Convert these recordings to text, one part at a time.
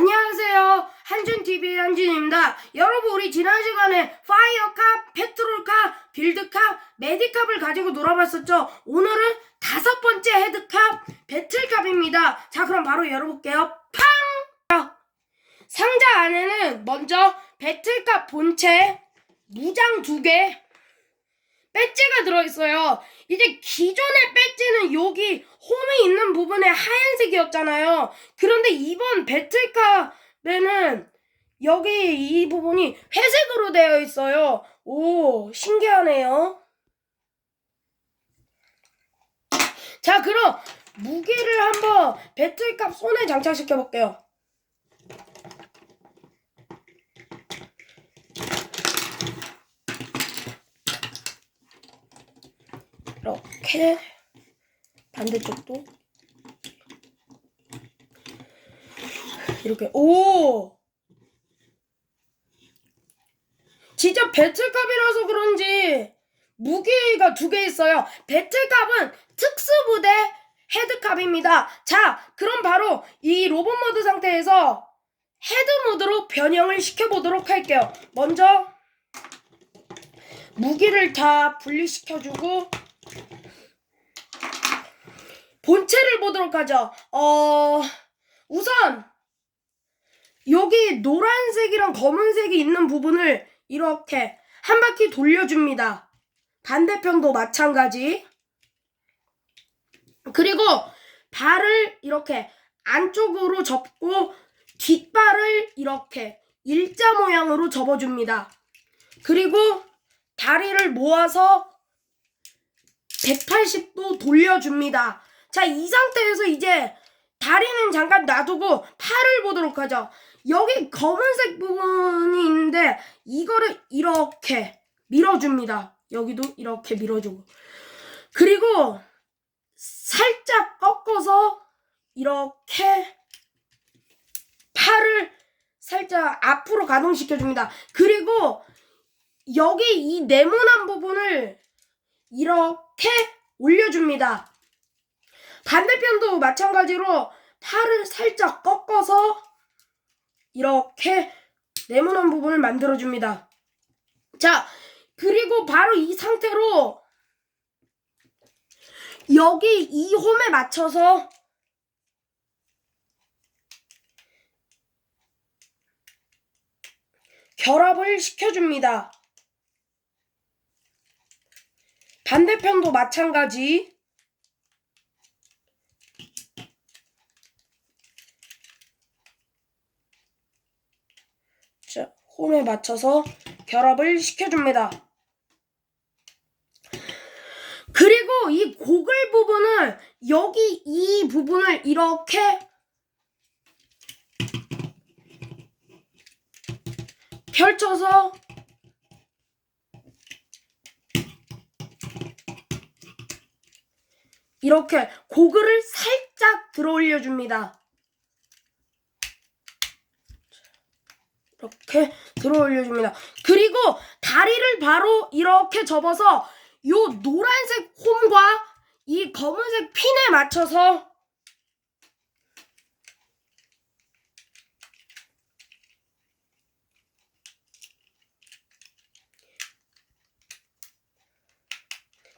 안녕하세요. 한준TV의 한준입니다. 여러분, 우리 지난 시간에 파이어캅, 페트롤캅, 빌드캅, 메디캅을 가지고 놀아봤었죠? 오늘은 다섯 번째 헤드캅, 배틀캅입니다. 자, 그럼 바로 열어볼게요. 팡! 상자 안에는 먼저 배틀캅 본체, 무장 두 개, 배지가 들어있어요. 이제 기존의 배지는 여기 홈이 있는 부분에 하얀색이었잖아요. 그런데 이번 배틀캅에는 여기 이 부분이 회색으로 되어 있어요. 오, 신기하네요. 자, 그럼 무기를 한번 배틀캅 손에 장착시켜 볼게요. 이렇게 반대쪽도. 이렇게. 오! 진짜 배틀캅이라서 그런지 무기가 두 개 있어요. 배틀캅은 특수부대 헤드캅입니다. 자 그럼 바로 이 로봇 모드 상태에서 헤드 모드로 변형을 시켜보도록 할게요. 먼저 무기를 다 분리시켜주고 본체를 보도록 하죠. 어, 우선, 여기 노란색이랑 검은색이 있는 부분을 이렇게 한 바퀴 돌려줍니다. 반대편도 마찬가지. 그리고 발을 이렇게 안쪽으로 접고 뒷발을 이렇게 일자 모양으로 접어줍니다. 그리고 다리를 모아서 180도 돌려줍니다. 자, 이 상태에서 이제 다리는 잠깐 놔두고 팔을 보도록 하죠. 여기 검은색 부분이 있는데 이거를 이렇게 밀어줍니다. 여기도 이렇게 밀어주고. 그리고 살짝 꺾어서 이렇게 팔을 살짝 앞으로 가동시켜줍니다. 그리고 여기 이 네모난 부분을 이렇게 올려줍니다. 반대편도 마찬가지로 팔을 살짝 꺾어서 이렇게 네모난 부분을 만들어줍니다. 자, 그리고 바로 이 상태로 여기 이 홈에 맞춰서 결합을 시켜줍니다. 반대편도 마찬가지. 홈에 맞춰서 결합을 시켜줍니다. 그리고 이 고글 부분을 여기 이 부분을 이렇게 펼쳐서 이렇게 고글을 살짝 들어 올려줍니다. 이렇게 들어 올려줍니다. 그리고 다리를 바로 이렇게 접어서 요 노란색 홈과 이 검은색 핀에 맞춰서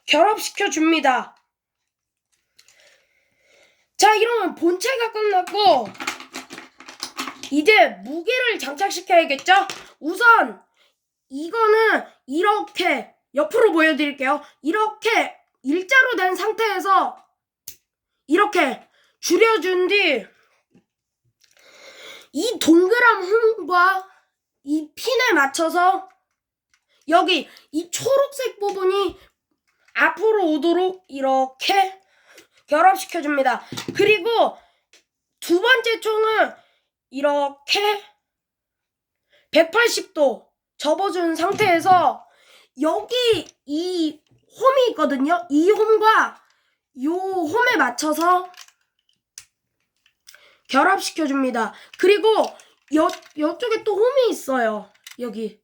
결합시켜 줍니다. 자, 이러면 본체가 끝났고 이제 무게를 장착시켜야겠죠? 우선 이거는 이렇게 옆으로 보여드릴게요. 이렇게 일자로 된 상태에서 이렇게 줄여준 뒤 이 동그란 홈과 이 핀에 맞춰서 여기 이 초록색 부분이 앞으로 오도록 이렇게 결합시켜줍니다. 그리고 두 번째 총은 이렇게 180도 접어준 상태에서 여기 이 홈이 있거든요. 이 홈과 요 홈에 맞춰서 결합시켜 줍니다. 그리고 여, 여쪽에 또 홈이 있어요. 여기.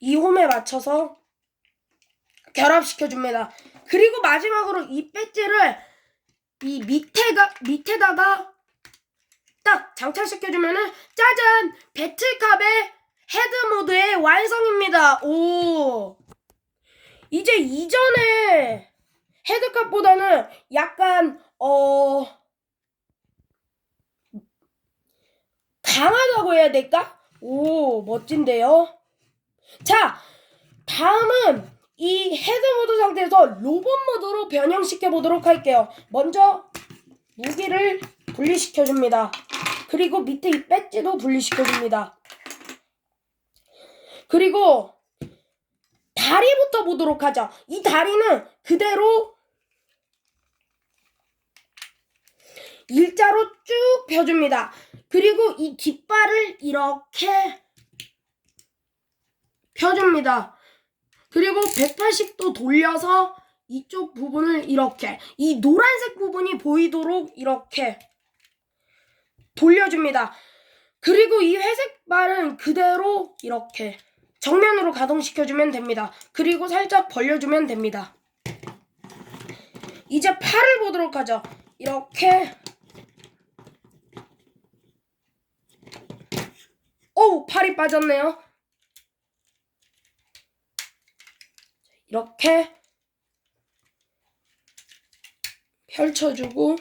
이 홈에 맞춰서 결합시켜 줍니다. 그리고 마지막으로 이 배지를 이 밑에가 밑에다가 장착시켜주면은 짜잔 배틀캅의 헤드 모드의 완성입니다. 오 이제 이전에 헤드캅보다는 약간 어 강하다고 해야 될까? 오 멋진데요. 자 다음은 이 헤드 모드 상태에서 로봇 모드로 변형시켜 보도록 할게요. 먼저 무기를 분리시켜 줍니다. 그리고 밑에 이 배지도 분리시켜 줍니다. 그리고 다리부터 보도록 하죠. 이 다리는 그대로 일자로 쭉 펴줍니다. 그리고 이 뒷발을 이렇게 펴줍니다. 그리고 180도 돌려서 이쪽 부분을 이렇게 이 노란색 부분이 보이도록 이렇게 돌려줍니다. 그리고 이 회색 발은 그대로 이렇게 정면으로 가동시켜주면 됩니다. 그리고 살짝 벌려주면 됩니다. 이제 팔을 보도록 하죠. 이렇게 오 팔이 빠졌네요. 이렇게 펼쳐주고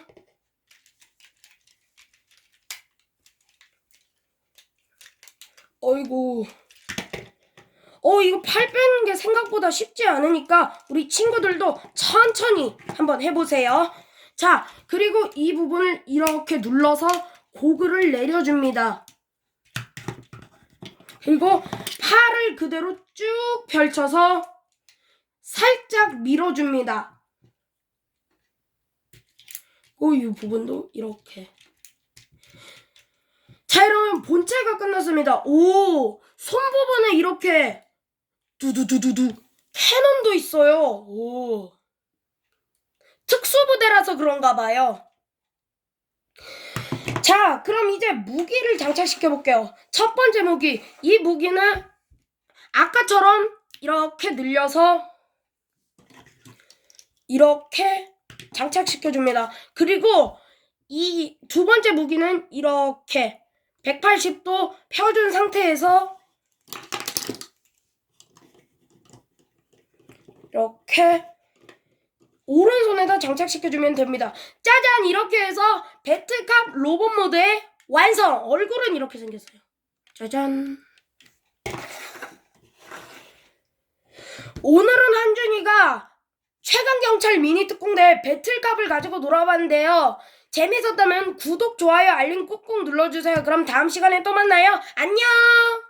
어이구. 어 이거 팔 빼는 게 생각보다 쉽지 않으니까 우리 친구들도 천천히 한번 해보세요. 자 그리고 이 부분을 이렇게 눌러서 고글을 내려줍니다. 그리고 팔을 그대로 쭉 펼쳐서 살짝 밀어줍니다. 오, 이 부분도 이렇게. 자, 이러면 본체가 끝났습니다. 오, 손 부분에 이렇게 두두두두두 캐논도 있어요. 오. 특수부대라서 그런가 봐요. 자, 그럼 이제 무기를 장착시켜 볼게요. 첫 번째 무기. 이 무기는 아까처럼 이렇게 늘려서 이렇게 장착시켜 줍니다. 그리고 이 두 번째 무기는 이렇게 180도 펴준 상태에서 이렇게 오른손에다 장착시켜주면 됩니다. 짜잔! 이렇게 해서 배틀캅 로봇 모드의 완성! 얼굴은 이렇게 생겼어요. 짜잔! 오늘은 한준이가 최강경찰 미니 특공대 배틀캅을 가지고 놀아봤는데요. 재밌었다면 구독, 좋아요, 알림 꾹꾹 눌러주세요. 그럼 다음 시간에 또 만나요. 안녕!